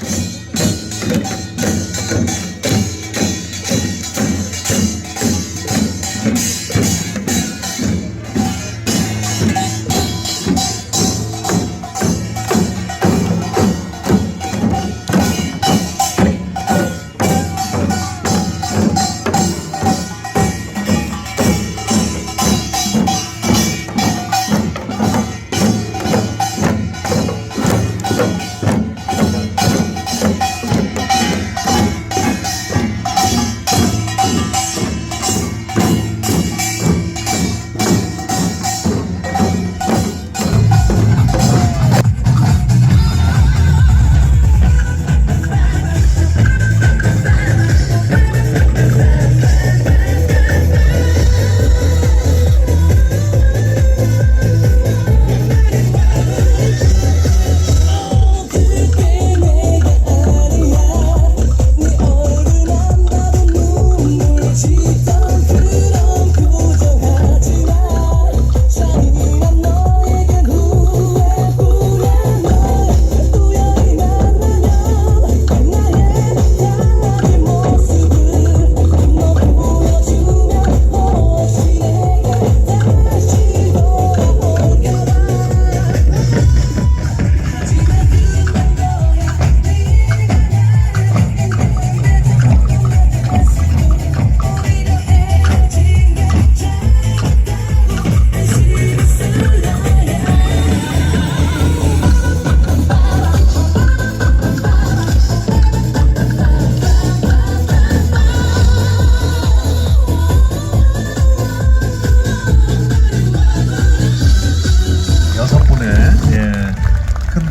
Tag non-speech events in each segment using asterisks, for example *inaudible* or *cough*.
여 *laughs*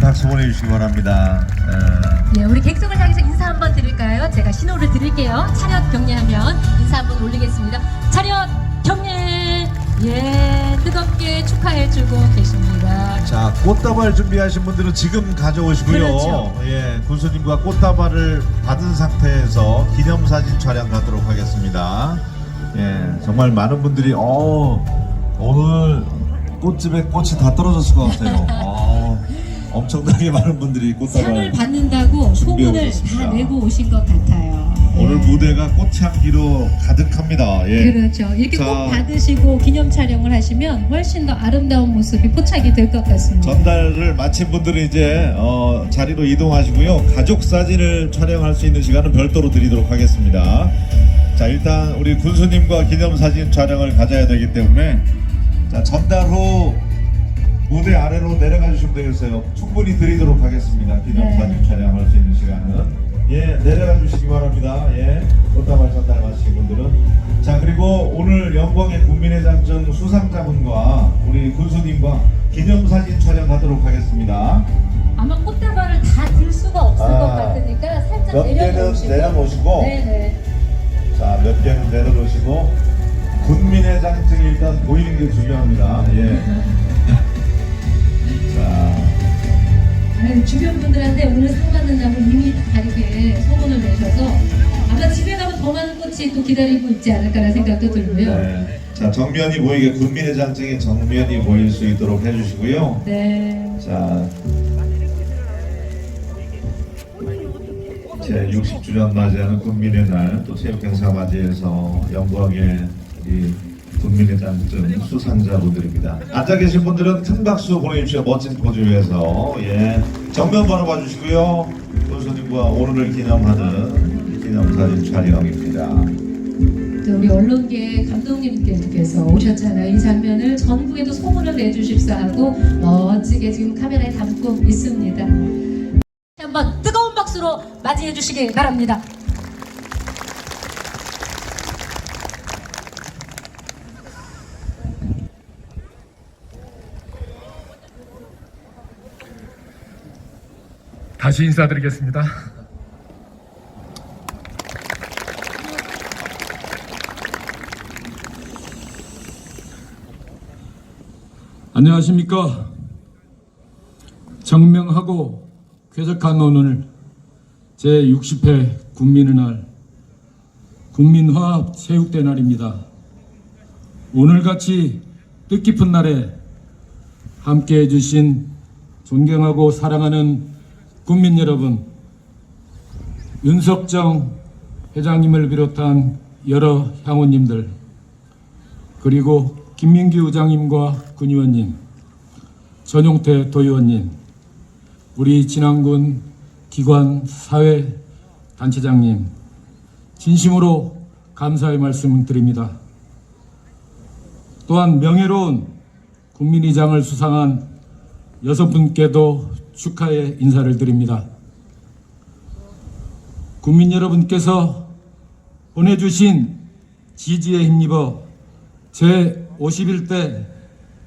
박수 보내주시기 바랍니다. 예. 예, 우리 객석을 향해서 인사 한번 드릴까요? 제가 신호를 드릴게요. 차렷 경례하면 인사 한번 올리겠습니다. 차렷 경례! 예, 뜨겁게 축하해주고 계십니다. 자, 꽃다발 준비하신 분들은 지금 가져오시고요. 그렇죠. 예, 군수님과 꽃다발을 받은 상태에서 기념사진 촬영 가도록 하겠습니다. 예, 정말 많은 분들이 어, 오늘 꽃집에 꽃이 다 떨어졌을 것 같아요. *laughs* 어, 엄청나게 *laughs* 많은 분들이 꽃다발 상을 받는다고 준비해 소문을 오셨습니다. 다 내고 오신 것 같아요. 오늘 예. 무대가 꽃향기로 가득합니다. 예. 그렇죠. 이렇게 자. 꼭 받으시고 기념 촬영을 하시면 훨씬 더 아름다운 모습이 포착이 될 것 같습니다. 전달을 마친 분들은 이제 어, 자리로 이동하시고요. 가족 사진을 촬영할 수 있는 시간은 별도로 드리도록 하겠습니다. 자 일단 우리 군수님과 기념 사진 촬영을 가져야 되기 때문에 자 전달 후 무대 아래로 내려가 주시면 되겠어요. 충분히 드리도록 하겠습니다. 기념 네. 사진 촬영할 수 있는 시간은 예 내려가 주시기 바랍니다. 예 꽃다발 전달 마치신 분들은 자 그리고 오늘 영광의 국민의 장정 수상자분과 우리 군수님과 기념 사진 촬영하도록 하겠습니다. 아마 꽃다발을 다 들 수가 없을 아, 것 같으니까 살짝 내려놓으시고 내려놓으시고 네네. 자, 몇 개는 내려놓으시고 군민의 장증이 일단 보이는 게 중요합니다. 예. *laughs* 아유, 주변 분들한테 오늘 상 받는다고 이미 다 이렇게 소문을 내셔서 아마 집에 가면 더 많은 꽃이 또 기다리고 있지 않을까라는 생각도 들고요. 네. 자, 정면이 보이게 군민의 장증이 정면이 보일 수 있도록 해주시고요. 네. 자, 제 60주년 맞이하는 군민의 날, 또 체육행사 맞이해서 영광의 이 군민의 장점 수상자분들입니다. 앉아 계신 분들은 큰 박수 보내주십시오. 멋진 포즈 위해서. 예. 정면 바로 봐주시고요. 군수님과 오늘을 기념하는 기념사진 촬영입니다. 또 우리 언론계 감독님께서 오셨잖아요. 이 장면을 전국에도 소문을 내주십사 하고 멋지게 지금 카메라에 담고 있습니다. 한번 뜨거운 박수로 맞이해 주시길 바랍니다. 다시 인사드리겠습니다. 안녕하십니까. 정명하고 쾌적한 오늘 제60회 국민의 날 국민화합 체육대 날입니다. 오늘같이 뜻깊은 날에 함께 해 주신 존경하고 사랑하는 국민 여러분 윤석정 회장님을 비롯한 여러 향원님들 그리고 김민기 의장님과 군의원님 전용태 도의원님 우리 진안군 기관 사회 단체장님 진심으로 감사의 말씀 드립니다. 또한 명예로운 국민의장을 수상한 여섯 분께도 축하의 인사를 드립니다. 국민 여러분께서 보내주신 지지에 힘입어 제 51대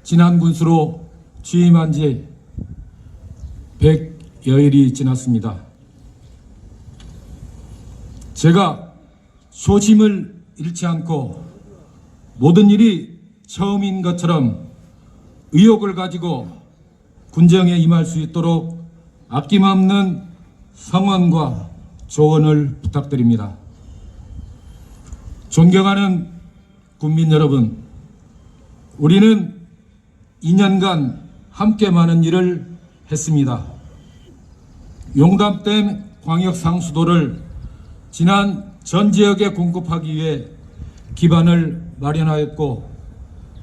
진안 군수로 취임한 지 100여일이 지났습니다. 제가 초심을 잃지 않고 모든 일이 처음인 것처럼 의욕을 가지고 군정에 임할 수 있도록 아낌없는 성원과 조언을 부탁드립니다. 존경하는 국민 여러분, 우리는 2년간 함께 많은 일을 했습니다. 용담댐 광역 상수도를 지난 전 지역에 공급하기 위해 기반을 마련하였고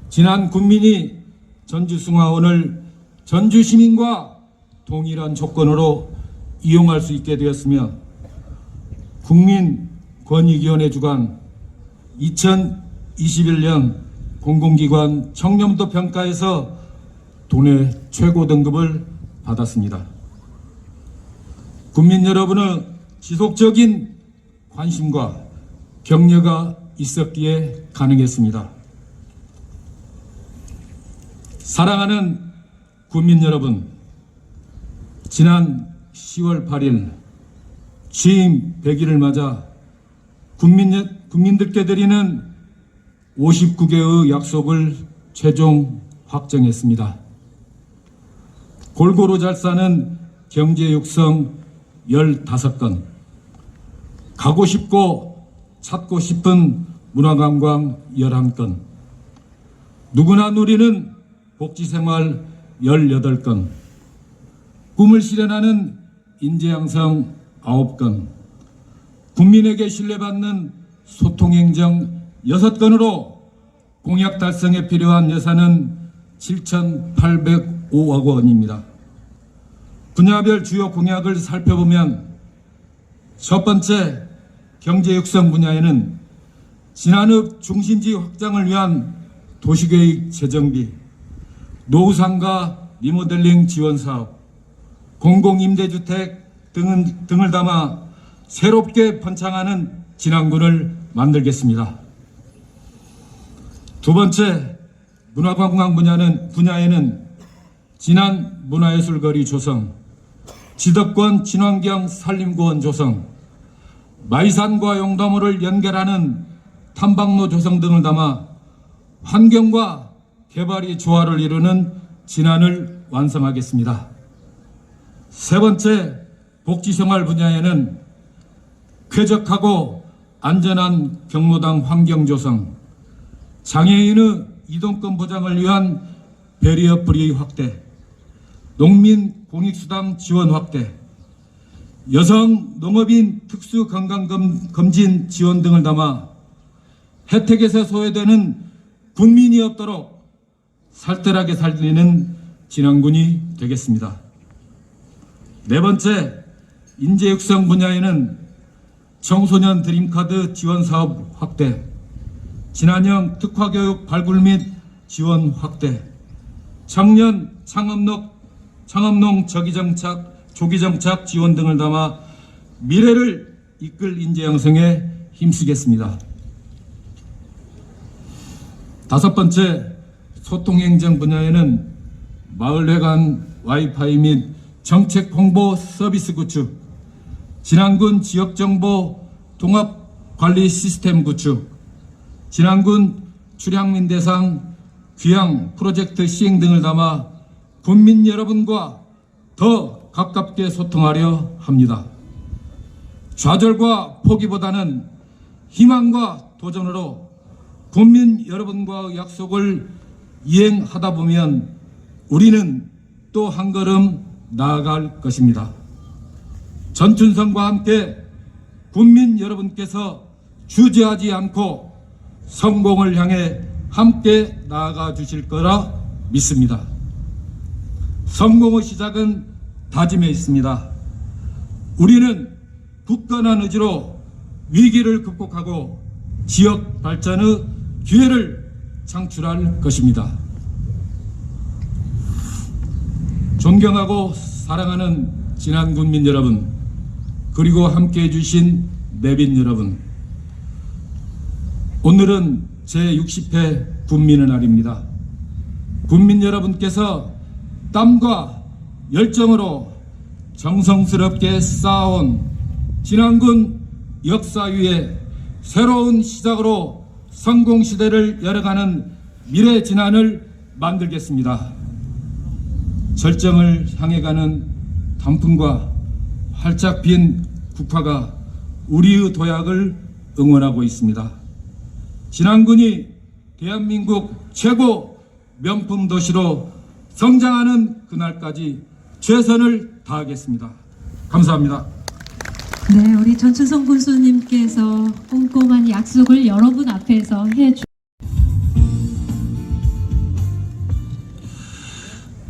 지난 국민이 전주승화원을 전주 시민과 동일한 조건으로 이용할 수 있게 되었으며 국민권익위원회 주관 2021년 공공기관 청렴도 평가에서 도내 최고 등급을 받았습니다. 국민 여러분의 지속적인 관심과 격려가 있었기에 가능했습니다. 사랑하는 국민 여러분, 지난 10월 8일 취임 100일을 맞아 국민, 국민들께 드리는 59개의 약속을 최종 확정했습니다. 골고루 잘 사는 경제 육성 15건, 가고 싶고 찾고 싶은 문화관광 11건, 누구나 누리는 복지생활 18건, 꿈을 실현하는 인재 양성 9건, 국민에게 신뢰받는 소통 행정 6건으로 공약 달성에 필요한 예산은 7,805억 원입니다. 분야별 주요 공약을 살펴보면 첫 번째 경제 육성 분야에는 진안읍 중심지 확장을 위한 도시계획 재정비, 노후상가 리모델링 지원 사업, 공공임대주택 등은, 등을 담아 새롭게 번창하는 진안군을 만들겠습니다. 두 번째 문화관광 분야는 분야에는 진안 문화예술거리 조성, 지덕권 친환경 산림구원 조성, 마이산과 용담호를 연결하는 탐방로 조성 등을 담아 환경과 개발이 조화를 이루는 진안을 완성하겠습니다. 세 번째 복지생활 분야에는 쾌적하고 안전한 경로당 환경 조성, 장애인의 이동권 보장을 위한 배리어 프리 확대, 농민 공익수당 지원 확대, 여성 농업인 특수 건강검진 지원 등을 담아 혜택에서 소외되는 국민이 없도록 살뜰하게 살리는 진안군이 되겠습니다. 네 번째, 인재 육성 분야에는 청소년 드림카드 지원 사업 확대, 진안형 특화교육 발굴 및 지원 확대, 청년 창업농, 창업농 저기정착, 조기정착 지원 등을 담아 미래를 이끌 인재 양성에 힘쓰겠습니다. 다섯 번째, 소통행정 분야에는 마을회관 와이파이 및 정책 홍보 서비스 구축, 진안군 지역정보 통합관리 시스템 구축, 진안군 출향민 대상 귀향 프로젝트 시행 등을 담아 국민 여러분과 더 가깝게 소통하려 합니다. 좌절과 포기보다는 희망과 도전으로 국민 여러분과 약속을 이행하다 보면 우리는 또 한 걸음 나아갈 것입니다. 전춘성과 함께 국민 여러분께서 주저하지 않고 성공을 향해 함께 나아가 주실 거라 믿습니다. 성공의 시작은 다짐에 있습니다. 우리는 굳건한 의지로 위기를 극복하고 지역 발전의 기회를 창출할 것입니다. 존경하고 사랑하는 진안 군민 여러분, 그리고 함께 해주신 내빈 여러분, 오늘은 제60회 군민의 날입니다. 국민 여러분께서 땀과 열정으로 정성스럽게 쌓아온 진안군 역사 위에 새로운 시작으로 성공 시대를 열어가는 미래 진안을 만들겠습니다. 절정을 향해 가는 단풍과 활짝 핀 국화가 우리의 도약을 응원하고 있습니다. 진안군이 대한민국 최고 명품 도시로 성장하는 그날까지 최선을 다하겠습니다. 감사합니다. 네, 우리 전춘성 군수님께서 꼼꼼한 약속을 여러분 앞에서 해주.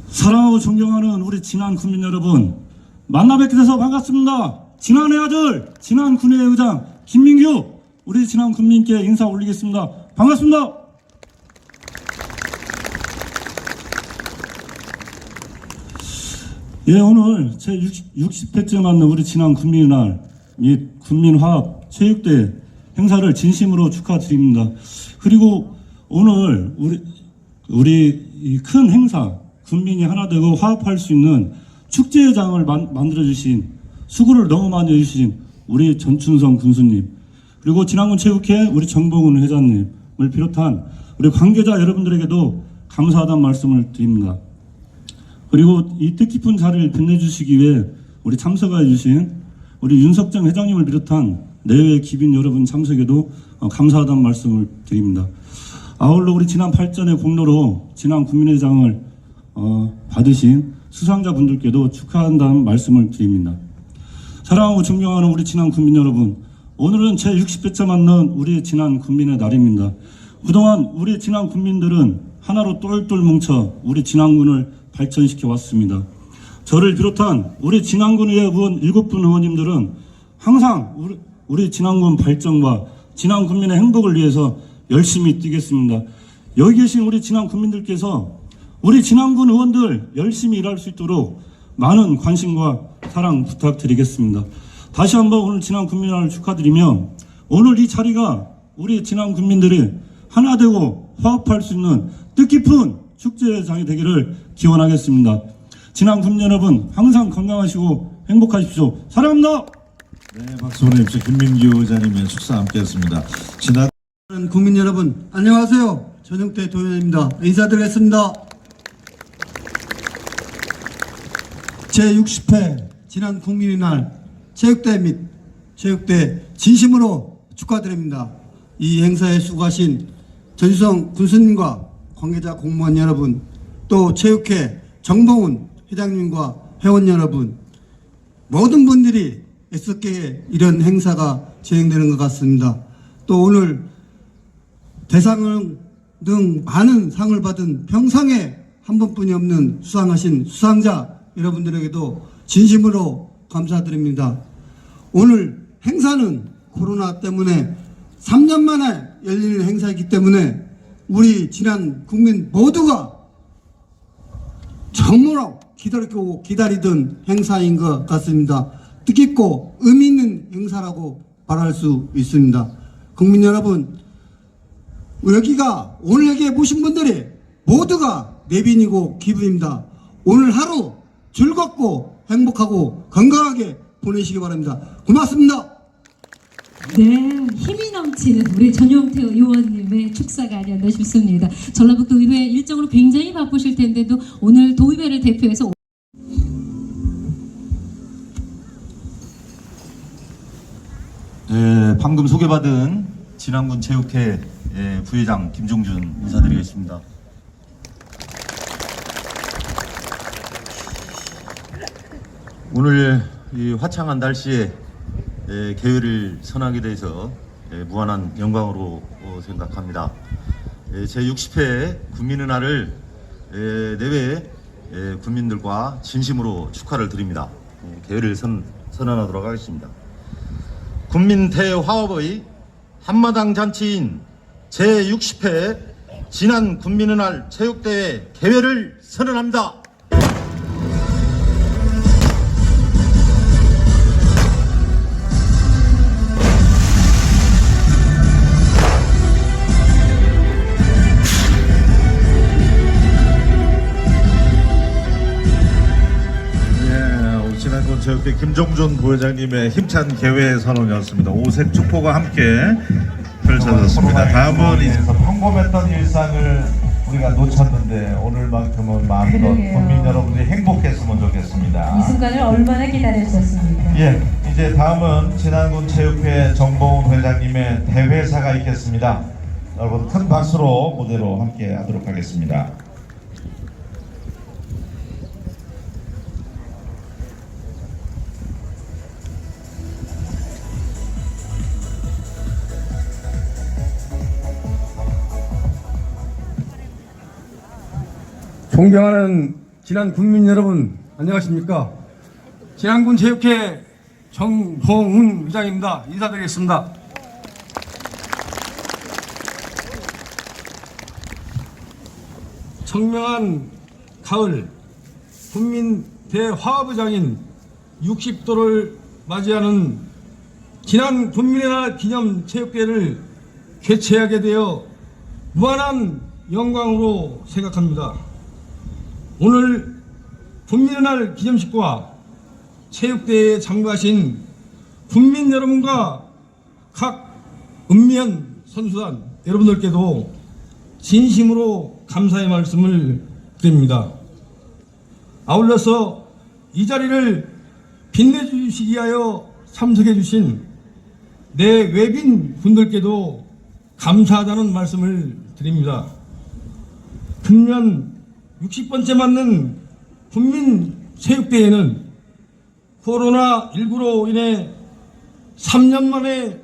사랑하고 존경하는 우리 진안 군민 여러분 만나 뵙게 돼서 반갑습니다. 진안의 아들 진안 군의 의장 김민규 우리 진안 군민께 인사 올리겠습니다. 반갑습니다. 예 오늘 제 60, 60 회째 맞는 우리 진안 군민의 날및 군민화합 체육대 행사를 진심으로 축하드립니다. 그리고 오늘 우리 우리 이큰 행사 군민이 하나 되고 화합할 수 있는 축제장을 만, 만들어 주신 수고를 너무 많이 해주신 우리 전춘성 군수님 그리고 진안군 체육회 우리 정봉훈 회장님을 비롯한 우리 관계자 여러분들에게도 감사하다는 말씀을 드립니다. 그리고 이 뜻깊은 자리를 빛내주시기 위해 우리 참석해 주신 우리 윤석정 회장님을 비롯한 내외 기빈 여러분 참석에도 어, 감사하다는 말씀을 드립니다. 아울러 우리 지난 8전의 공로로 지난 국민회장을 어, 받으신 수상자분들께도 축하한다는 말씀을 드립니다. 사랑하고 존경하는 우리 지난 국민 여러분, 오늘은 제 60회째 맞는 우리 지난 국민의 날입니다. 그동안 우리 지난 국민들은 하나로 똘똘 뭉쳐 우리 진안군을 발전시켜 왔습니다. 저를 비롯한 우리 진안군의 의원 7분 의원님들은 항상 우리, 우리 진안군 발전과 진안 국민의 행복을 위해서 열심히 뛰겠습니다. 여기 계신 우리 진안 국민들께서 우리 진안군 의원들 열심히 일할 수 있도록 많은 관심과 사랑 부탁드리겠습니다. 다시 한번 오늘 진안 국민날을 축하드리며 오늘 이 자리가 우리 진안 국민들이 하나 되고 화합할 수 있는 뜻깊은 축제장이 되기를 기원하겠습니다. 진안 국민 여러분 항상 건강하시고 행복하십시오. 사랑합니다. 네, 박수 보내주십시오. 김민규 의장님의 축사 함께했습니다. 지난 국민 여러분 안녕하세요 전용태 도현입니다 인사드리겠습니다 제60회 지난 국민의 날 체육대 및 체육대 진심으로 축하드립니다 이 행사에 수고하신 전수성 군수님과 관계자 공무원 여러분 또 체육회 정봉훈 회장님과 회원 여러분 모든 분들이 애썼게 이런 행사가 진행되는 것 같습니다. 또 오늘 대상을 등 많은 상을 받은 평상에 한 번뿐이 없는 수상하신 수상자 여러분들에게도 진심으로 감사드립니다. 오늘 행사는 코로나 때문에 3년 만에 열리는 행사이기 때문에 우리 지난 국민 모두가 정말로 기다리고 기다리던 행사인 것 같습니다. 뜻깊고 의미 있는 행사라고 말할 수 있습니다. 국민 여러분, 여기가 오늘 여기에 모신 분들이 모두가 내빈이고 기부입니다. 오늘 하루 즐겁고 행복하고 건강하게 보내시기 바랍니다. 고맙습니다. 네, 힘이 넘치는 우리 전용태 의원님의 축사가 아니었나 싶습니다. 전라북도 의회 일정으로 굉장히 바쁘실 텐데도 오늘 도의회를 대표해서 네, 방금 소개받은 진안군 체육회 예, 부회장 김종준 인사드리겠습니다. 오늘 이 화창한 날씨에 예, 개회를 선하게 돼서 예, 무한한 영광으로 어, 생각합니다. 예, 제 60회 국민의 날을 예, 내외 예, 국민들과 진심으로 축하를 드립니다. 예, 개회를 선, 선언하도록 하겠습니다. 국민 대화합의 한마당 잔치인 제60회 지난 국민의 날 체육대회 개회를 선언합니다. 체육회 김종준 부회장님의 힘찬 개회 선언이었습니다. 오색 축포가 함께 펼쳐졌습니다. 다음은 이제 평범했던 일상을 우리가 놓쳤는데 오늘만큼은 마음껏 그러게요. 국민 여러분들이 행복했으면 좋겠습니다. 이 순간을 얼마나 기다렸었습니까? 예, 이제 다음은 진안군 체육회 정봉훈 회장님의 대회사가 있겠습니다. 여러분 큰 박수로 무대로 함께 하도록 하겠습니다. 존경하는 지난 국민 여러분 안녕하십니까? 진안군 체육회 정봉훈 회장입니다. 인사드리겠습니다. 청명한 가을 국민 대화합의장인 60도를 맞이하는 지난 국민의 날 기념 체육대회를 개최하게 되어 무한한 영광으로 생각합니다. 오늘 국민의 날 기념식과 체육대회에 참가하신 국민 여러분과 각 읍면 선수단 여러분들께도 진심으로 감사의 말씀을 드립니다. 아울러서 이 자리를 빛내주시기 위하여 참석해 주신 내 외빈 분들께도 감사하다는 말씀을 드립니다. 금년 60번째 맞는 국민체육대회는 코로나19로 인해 3년 만에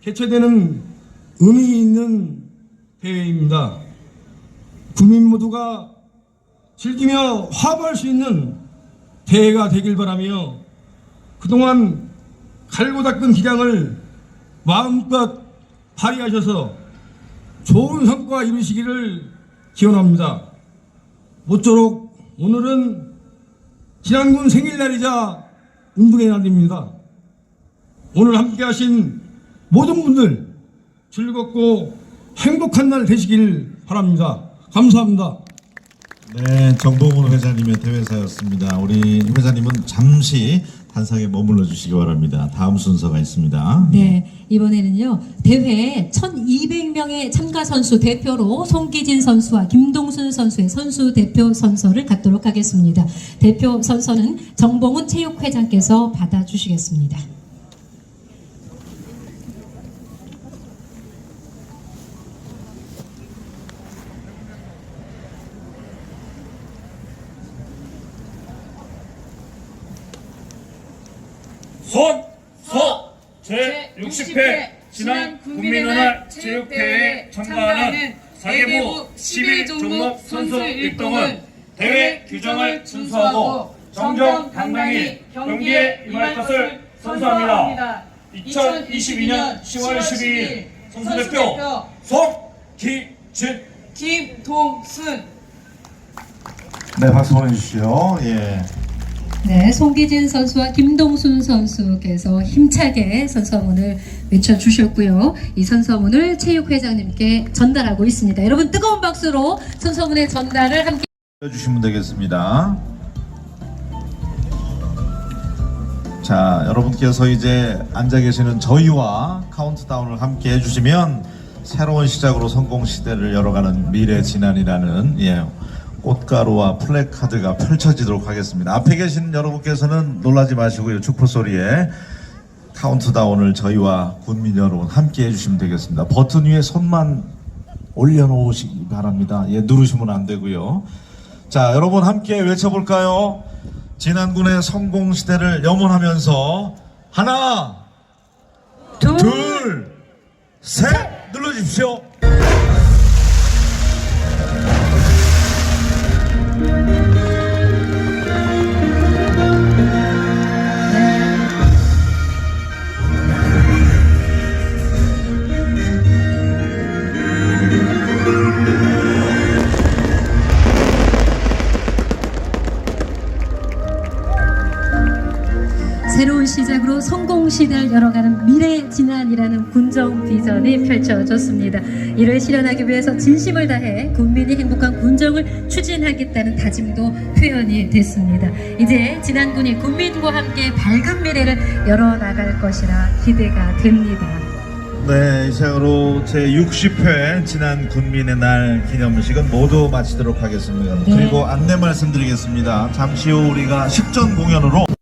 개최되는 의미 있는 대회입니다. 국민 모두가 즐기며 화합할 수 있는 대회가 되길 바라며 그동안 갈고 닦은 기량을 마음껏 발휘하셔서 좋은 성과 이루시기를 기원합니다. 모쪼록 오늘은 진안군 생일날이자 운동의 날입니다. 오늘 함께 하신 모든 분들 즐겁고 행복한 날 되시길 바랍니다. 감사합니다. 네, 정봉훈 회장님의 대회사였습니다. 우리 회장님은 잠시 단상에 머물러 주시기 바랍니다. 다음 순서가 있습니다. 네, 이번에는요, 대회에 1200명의 참가 선수 대표로 송기진 선수와 김동순 선수의 선수 대표 선서를 갖도록 하겠습니다. 대표 선서는 정봉훈 체육회장께서 받아주시겠습니다. 손! 서! 제 60회 지난 국민의날 체육대회에 참가하는 사계부 11종목 선수 1동은 대회 규정을 준수하고 정정 당당히 경기에 임할 것을 선서합니다. 2022년 10월 12일 선수대표 송기진 김동순 네, 박수 보내주시오. 예. 네, 송기진 선수와 김동순 선수께서 힘차게 선서문을 외쳐주셨고요. 이 선서문을 체육회장님께 전달하고 있습니다. 여러분 뜨거운 박수로 선서문의 전달을 함께 해주시면 되겠습니다. 자, 여러분께서 이제 앉아 계시는 저희와 카운트다운을 함께 해주시면 새로운 시작으로 성공 시대를 열어가는 미래 진안이라는 예, 꽃가루와 플래카드가 펼쳐지도록 하겠습니다. 앞에 계신 여러분께서는 놀라지 마시고요. 축포 소리에 카운트다운을 저희와 군민 여러분 함께 해주시면 되겠습니다. 버튼 위에 손만 올려놓으시기 바랍니다. 예, 누르시면 안 되고요. 자, 여러분 함께 외쳐볼까요? 진안군의 성공 시대를 염원하면서 하나, 둘, 둘, 셋 눌러주십시오. 새 시작으로 성공 시대를 열어가는 미래 진안이라는 군정 비전이 펼쳐졌습니다. 이를 실현하기 위해서 진심을 다해 국민이 행복한 군정을 추진하겠다는 다짐도 표현이 됐습니다. 이제 진안군이 국민과 함께 밝은 미래를 열어나갈 것이라 기대가 됩니다. 네, 이상으로 제 60회 지난 군민의 날 기념식은 모두 마치도록 하겠습니다. 네. 그리고 안내 말씀드리겠습니다. 잠시 후 우리가 식전 공연으로